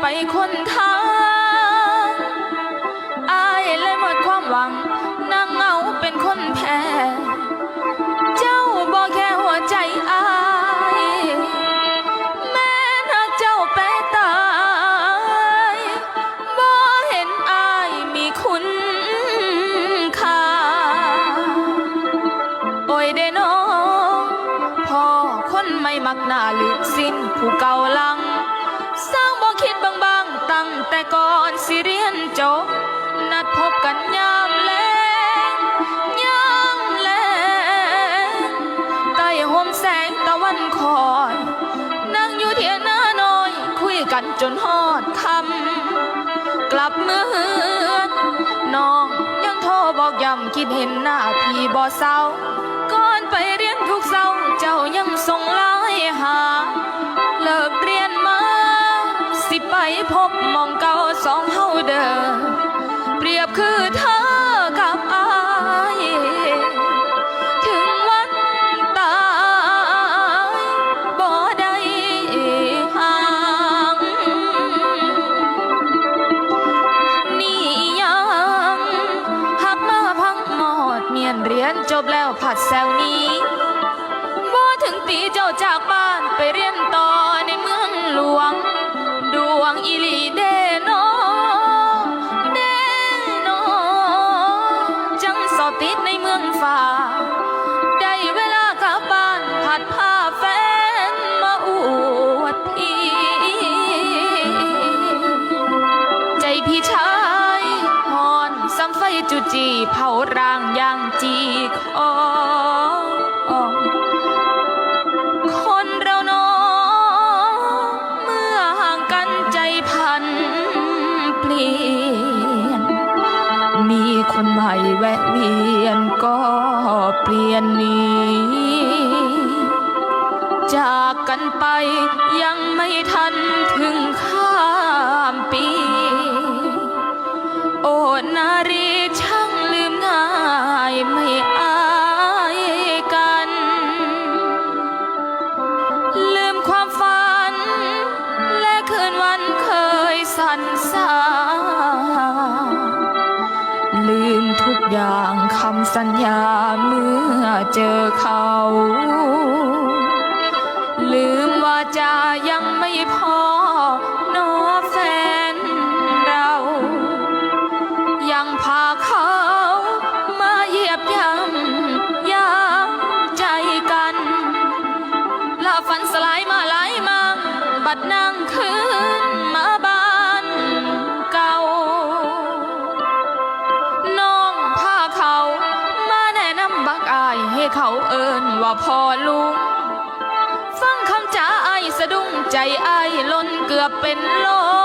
ไปคนทางอายเลยหมดความหวังนั่งเงาเป็นคนแพ้เจ้าบอกแค่หัวใจอายแม่นักเจ้าแปตายบ่เห็นอายมีคุณค่าโอ้ยเดน้อพ่อคนไม่มักหน้าลืมสิ้นผู้เก่าลัง อนสิเรียนจบ นัดพบกันยามแลงยามแลงใต้ห่มแสงตะวันคอย นั่งอยู่เทียหน้าน้อย คุยกันจนฮอดคำ กลับเมืองน้องยังโทรบอกย้ำคิดเห็นหน้าพี่บ่เศร้า ก่อนไปเรียนทุกเศร้าเจ้ายังส่งไลน์หา เลิกเรียนมา สิไปพบมองเก่า สองเฮาเดิมเปรียบคือเธอกับอายถึงวันตายบ่ได้ห่างนี่ยังหักมาพังหมดเมียนเรียนจบแล้วผัดแซวนี้บ่ถึงปีเจ้าจากบ้านไปเรียนต่อในเมืองหลวง พี่ชายหอนซ้ำไฟจุจีเผาร่างย่างจีคอคนเราเนอเมื่อห่างกันใจพันเปลี่ยน มีคนใหม่แวะเวียนก็เปลี่ยนนี้จากกันไปยังไม่ทันถึงข้ามปี นารีช่างลืมง่ายไม่อายกัน ลืมความฝัน และคืนวันเคยสันสาลืมทุกอย่างคำสัญญาเมื่อเจอเขา ลืมว่าจะยังไม่พอ ดนั่งคืนมาบ้านเก่า น้องพาเขามาแนะนำบักอายให้เขาเอินว่าพ่อลุง ฟังคำจ้าไอสะดุ้งใจไอล้นเกือบเป็นลม